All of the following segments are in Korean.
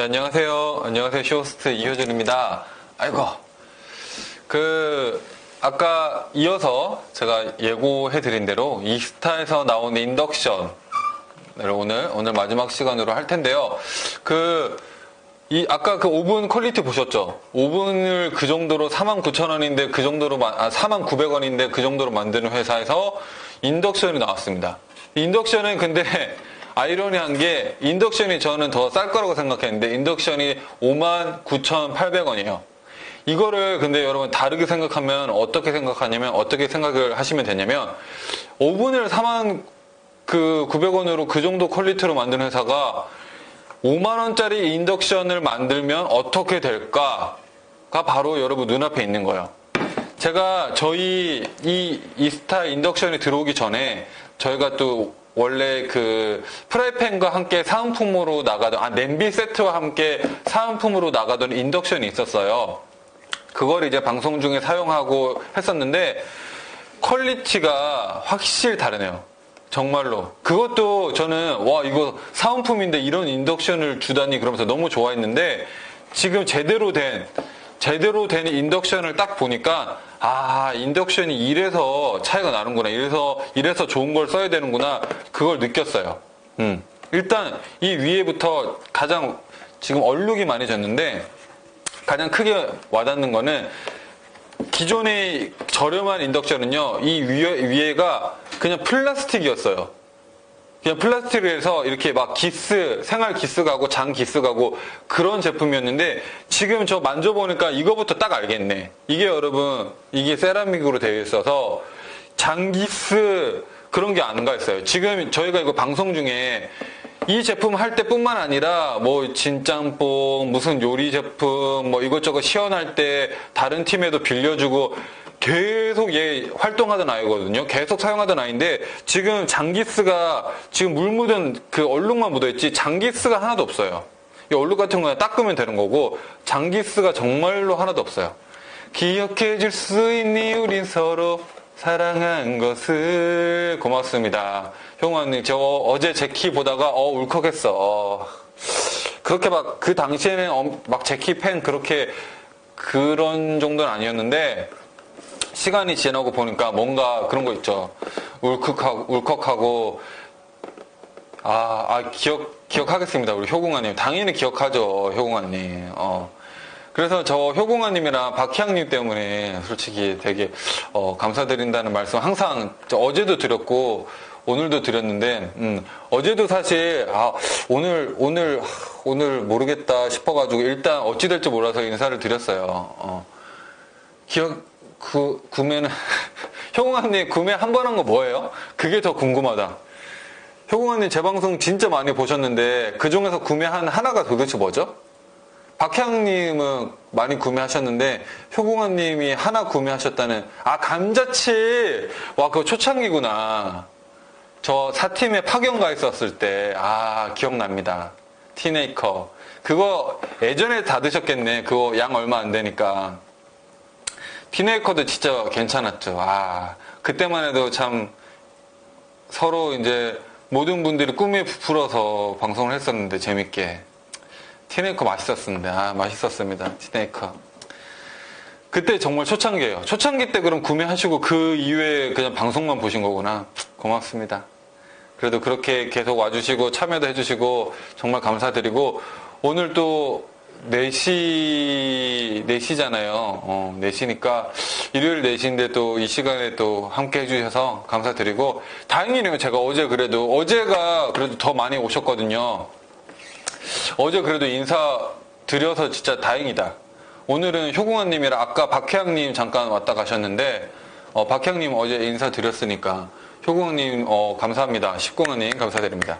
네, 안녕하세요. 안녕하세요. 쇼호스트 이효준입니다. 아이고. 그, 아까 이어서 제가 예고해드린 대로 이스타에서 나온 인덕션. 을 오늘, 오늘 마지막 시간으로 할 텐데요. 그, 이, 아까 그 오븐 퀄리티 보셨죠? 오븐을 그 정도로 49,000원인데 그 정도로, 마- 아, 49,900원인데 그 정도로 만드는 회사에서 인덕션이 나왔습니다. 인덕션은 근데 아이러니한 게 인덕션이 저는 더 쌀 거라고 생각했는데 인덕션이 59,800원이에요. 이거를 근데 여러분 다르게 생각하면 어떻게 생각하냐면 어떻게 생각을 하시면 되냐면 오븐을 4만 그 900원으로 그 정도 퀄리티로 만든 회사가 5만원짜리 인덕션을 만들면 어떻게 될까가 바로 여러분 눈앞에 있는 거예요. 제가 저희 이 이스타 인덕션이 들어오기 전에 저희가 또 원래 그 프라이팬과 함께 사은품으로 나가던 아 냄비 세트와 함께 사은품으로 나가던 인덕션이 있었어요. 그걸 이제 방송 중에 사용하고 했었는데 퀄리티가 확실히 다르네요. 정말로. 그것도 저는 와 이거 사은품인데 이런 인덕션을 주다니 그러면서 너무 좋아했는데 지금 제대로 된 제대로 된 인덕션을 딱 보니까 아 인덕션이 이래서 차이가 나는구나 이래서 이래서 좋은 걸 써야 되는구나 그걸 느꼈어요. 음. 일단 이 위에부터 가장 지금 얼룩이 많이 졌는데 가장 크게 와닿는 거는 기존의 저렴한 인덕션은요, 이 위에, 위에가 그냥 플라스틱이었어요. 그냥 플라스틱에서 이렇게 막 기스, 생활 기스 가고 장 기스 가고 그런 제품이었는데 지금 저 만져보니까 이거부터 딱 알겠네. 이게 여러분, 이게 세라믹으로 되어 있어서 장 기스 그런 게 안 가 있어요. 지금 저희가 이거 방송 중에 이 제품 할 때뿐만 아니라 뭐 진짬뽕 무슨 요리 제품 뭐 이것저것 시연할 때 다른 팀에도 빌려주고 계속 얘 활동하던 아이거든요. 계속 사용하던 아이인데 지금 장기스가 지금 물 묻은 그 얼룩만 묻어있지 장기스가 하나도 없어요. 이 얼룩 같은 거는 닦으면 되는 거고 장기스가 정말로 하나도 없어요. 기억해 줄 수 있니 우린 서로 사랑한 것을 고맙습니다. 형아님 저 어제 제키 보다가 어 울컥했어. 어, 그렇게 막 그 당시에는 엄- 막 제키 팬 그렇게 그런 정도는 아니었는데 시간이 지나고 보니까 뭔가 그런 거 있죠. 울컥하고 울컥하고 아, 아, 기억, 기억하겠습니다. 우리 효공아님. 당연히 기억하죠. 효공아님. 어. 그래서 저 효공아님이랑 박희양님 때문에 솔직히 되게, 어, 감사드린다는 말씀 항상 저 어제도 드렸고, 오늘도 드렸는데, 음, 어제도 사실, 아, 오늘, 오늘, 하, 오늘 모르겠다 싶어가지고 일단 어찌 될지 몰라서 인사를 드렸어요. 어. 기억, 그, 구매는, 효공아님 구매 한 번 한 거 뭐예요? 그게 더 궁금하다. 효공아님 제 방송 진짜 많이 보셨는데 그 중에서 구매한 하나가 도대체 뭐죠? 박향님은 많이 구매하셨는데 효공아님이 하나 구매하셨다는 아 감자칩 와 그거 초창기구나 저 사팀에 파견 가 있었을 때 아 기억납니다 티네이커 그거 예전에 다 드셨겠네 그거 양 얼마 안 되니까 티네이커도 진짜 괜찮았죠. 아 그때만 해도 참 서로 이제 모든 분들이 꿈에 부풀어서 방송을 했었는데 재밌게. 티네이커 맛있었는데 아 맛있었습니다. 티네이커. 그때 정말 초창기예요. 초창기 때 그럼 구매하시고 그 이후에 그냥 방송만 보신 거구나. 고맙습니다. 그래도 그렇게 계속 와주시고 참여도 해주시고 정말 감사드리고 오늘 또 4시, 4시잖아요. 어, 4시니까 일요일 4시인데 또 이 시간에 또 함께 해주셔서 감사드리고 다행이네요. 제가 어제 그래도 어제가 그래도 더 많이 오셨거든요. 어제 그래도 인사 드려서 진짜 다행이다. 오늘은 효공아님이랑 아까 박혜양님 잠깐 왔다 가셨는데 어, 박혜양님 어제 인사 드렸으니까 효공아님 어, 감사합니다. 십공아님 감사드립니다.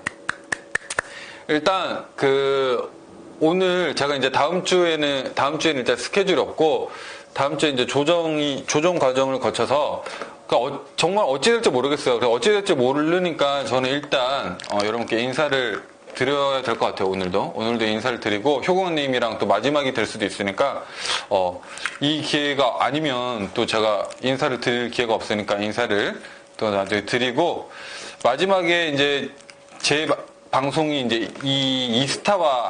일단 그 오늘 제가 이제 다음 주에는 다음 주에는 일단 스케줄이 없고 다음 주에 이제 조정이 조정 과정을 거쳐서 그러니까 어- 정말 어찌 될지 모르겠어요. 그래서 어찌 될지 모르니까 저는 일단 어, 여러분께 인사를 드려야 될 것 같아요. 오늘도 오늘도 인사를 드리고 효공님이랑 또 마지막이 될 수도 있으니까 어, 이 기회가 아니면 또 제가 인사를 드릴 기회가 없으니까 인사를 또 나중에 드리고 마지막에 이제 제 방송이 이제 이 이스타와